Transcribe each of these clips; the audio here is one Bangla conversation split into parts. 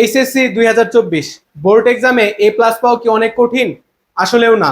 এইচএসসি দুই হাজার চব্বিশ বোর্ড এক্সামে এ প্লাস পাওয়া কি অনেক কঠিন? আসলেও না।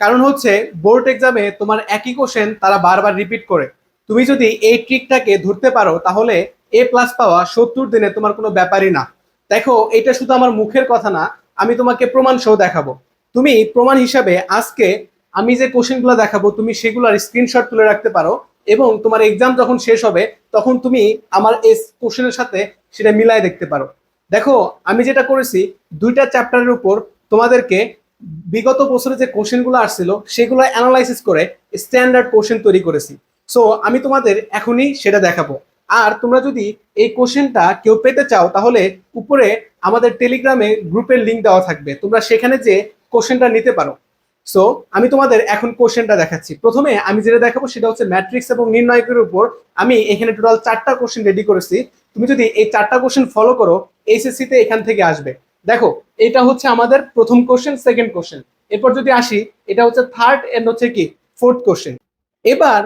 কারণ হচ্ছে বোর্ড এক্সামে তোমার একই কোশ্চেন তারা বারবার রিপিট করে। তুমি যদি এই ট্রিকটাকে ধরতে পারো, তাহলে এ প্লাস পাওয়া সত্তর দিনে তোমার কোনো ব্যাপারই না। দেখো, এটা শুধু আমার মুখের কথা না, আমি তোমাকে প্রমাণ সহ দেখাবো। তুমি প্রমাণ হিসাবে আজকে আমি যে কোশ্চেনগুলো দেখাবো, তুমি সেগুলোর স্ক্রিনশট তুলে রাখতে পারো এবং তোমার এক্সাম যখন শেষ হবে, তখন তুমি আমার এই কোশ্চেনের সাথে সেটা মিলাই দেখতে পারো। দেখো, আমি যেটা করেছি, দুইটা চ্যাপ্টারের উপর তোমাদেরকে বিগত বছরে যে কোশ্চেনগুলো আসছিল, সেগুলো অ্যানালাইসিস করে স্ট্যান্ডার্ড কোশ্চেন তৈরি করেছি। সো আমি তোমাদের এখনই সেটা দেখাবো। আর তোমরা যদি এই কোশ্চেনটা কেউ পেতে চাও, তাহলে উপরে আমাদের টেলিগ্রামে গ্রুপের লিঙ্ক দেওয়া থাকবে। তোমরা সেখানে যে কোশ্চেনটা নিতে পারো। সো আমি তোমাদের এখন কোশ্চেনটা দেখাচ্ছি। প্রথমে আমি যেটা দেখাবো, সেটা হচ্ছে ম্যাট্রিক্স এবং নির্ণায়কের উপর আমি এখানে টোটাল চারটা কোশ্চেন রেডি করেছি। তুমি যদি এই চারটা কোশ্চেন ফলো করো এইচএসসি তে এখান থেকে আসবে। দেখো, এটা হচ্ছে আমাদের প্রথম কোশ্চেন সেকেন্ড কোশ্চেন এরপর যদি আসি, এটা হচ্ছে থার্ড এন্ড হচ্ছে কি? ফোর্থ কোশ্চেন এবার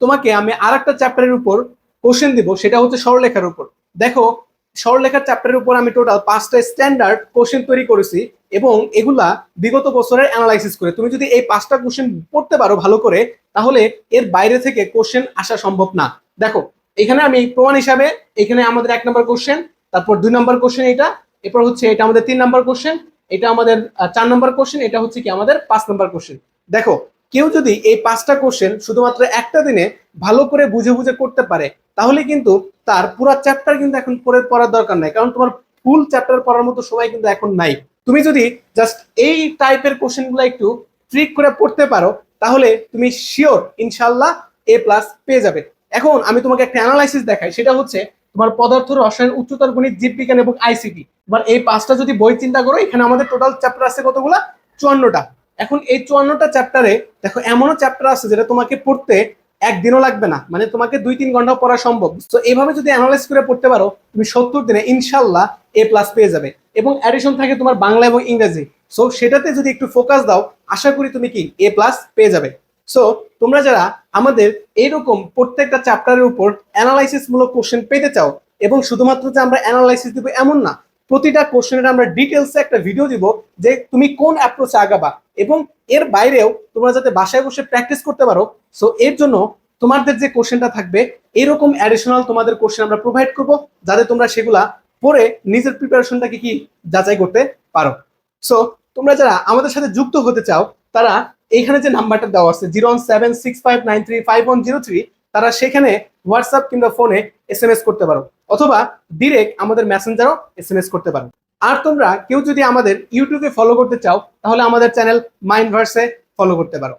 তোমাকে আমি আর একটা চ্যাপ্টারের উপর কোশ্চেন দিব, সেটা হচ্ছে সরলেখার উপর। দেখো সরলেখার চ্যাপ্টারের উপর আমি টোটাল পাঁচটা স্ট্যান্ডার্ড কোশ্চেন তৈরি করেছি এবং এগুলা বিগত বছরের অ্যানালাইসিস করে। তুমি যদি এই পাঁচটা কোশ্চেন পড়তে পারো ভালো করে, তাহলে এর বাইরে থেকে কোশ্চেন আসা সম্ভব না। দেখো, এখানে আমি প্রমাণ হিসাবে, এখানে আমাদের এক নম্বর কোশ্চেন তারপর দুই নম্বর কোশ্চেন এটা এরপর হচ্ছে এটা আমাদের তিন নম্বর কোশ্চেন এটা আমাদের চার নম্বর কোশ্চেন এটা হচ্ছে কি আমাদের পাঁচ নম্বর কোশ্চেন দেখো, কেউ যদি এই পাঁচটা কোশ্চেন শুধুমাত্র একটা দিনে ভালো করে বুঝে বুঝে করতে পারে, তাহলে কিন্তু তার পুরো চ্যাপ্টার কিন্তু এখন পড়ে, পড়ার দরকার নাই। কারণ তোমার ফুল চ্যাপ্টার পড়ার মতো সময় কিন্তু এখন নাই। তুমি যদি জাস্ট এই টাইপের কোশ্চেনগুলো একটু ট্রিক করে পড়তে পারো, তাহলে তুমি শিওর ইনশাল্লাহ এ প্লাস পেয়ে যাবে। এখন আমি তোমাকে একটা অ্যানালাইসিস দেখাই, সেটা হচ্ছে তোমার পদার্থ রসায়ন, উচ্চতর গণিত, জীববিজ্ঞান এবং আইসিটি। তোমার এই পাঁচটা যদি বই চিন্তা করো, এখানে আমাদের টোটাল চ্যাপ্টার আছে কতগুলো? চুয়ান্নটা। এখন এই চুয়ান্নটা চ্যাপ্টারে দেখো, এমনও চ্যাপ্টার আছে যেটা তোমাকে পড়তে একদিনও লাগবে না। মানে তোমাকে দুই তিন ঘণ্টা পড়া সম্ভব। তো এইভাবে যদি অ্যানালাইজ করে পড়তে পারো, তুমি সত্তর দিনে ইনশাল্লাহ এ প্লাস পেয়ে যাবে। এবং অ্যাডিশন থাকে তোমার বাংলা এবং ইংরেজি। সো সেটাতে যদি একটু ফোকাস দাও, আশা করি তুমি কি এ প্লাস পেয়ে যাবে। সো তোমরা যারা আমাদের এইরকম প্রত্যেকটা চ্যাপ্টারের উপর অ্যানালাইসিস মূলক কোশ্চেন পেতে চাও, এবং শুধুমাত্র যে আমরা অ্যানালাইসিস দিব এমন না, প্রতিটা কোশ্চেনের আমরা ডিটেলসে একটা ভিডিও দিব যে তুমি কোন অ্যাপ্রোচে আগাবা। এবং এর বাইরেও তোমরা যাতে বাসায় বসে প্র্যাকটিস করতে পারো সো এর জন্য তোমাদের যে কোশ্চেনটা থাকবে, এরকম অ্যাডিশনাল তোমাদের কোশ্চেন আমরা প্রোভাইড করব, যাতে তোমরা সেগুলা পড়ে নিজের প্রিপারেশনটাকে কি যাচাই করতে পারো। সো তোমরা যারা আমাদের সাথে যুক্ত হতে চাও তারা এইখানে যে নাম্বারটা দেওয়া আছে zero one seven six five nine three five one zero three, তারা সেখানে হোয়াটসঅ্যাপ কিংবা ফোনে এস এম এস করতে পারো, অথবা ডিরেক্ট আমাদের মেসেঞ্জারও এস এম এস করতে পারো। আর তোমরা কেউ যদি আমাদের ইউটিউবে ফলো করতে চাও, তাহলে আমাদের চ্যানেল মাইন্ডভার্সে ফলো করতে পারো।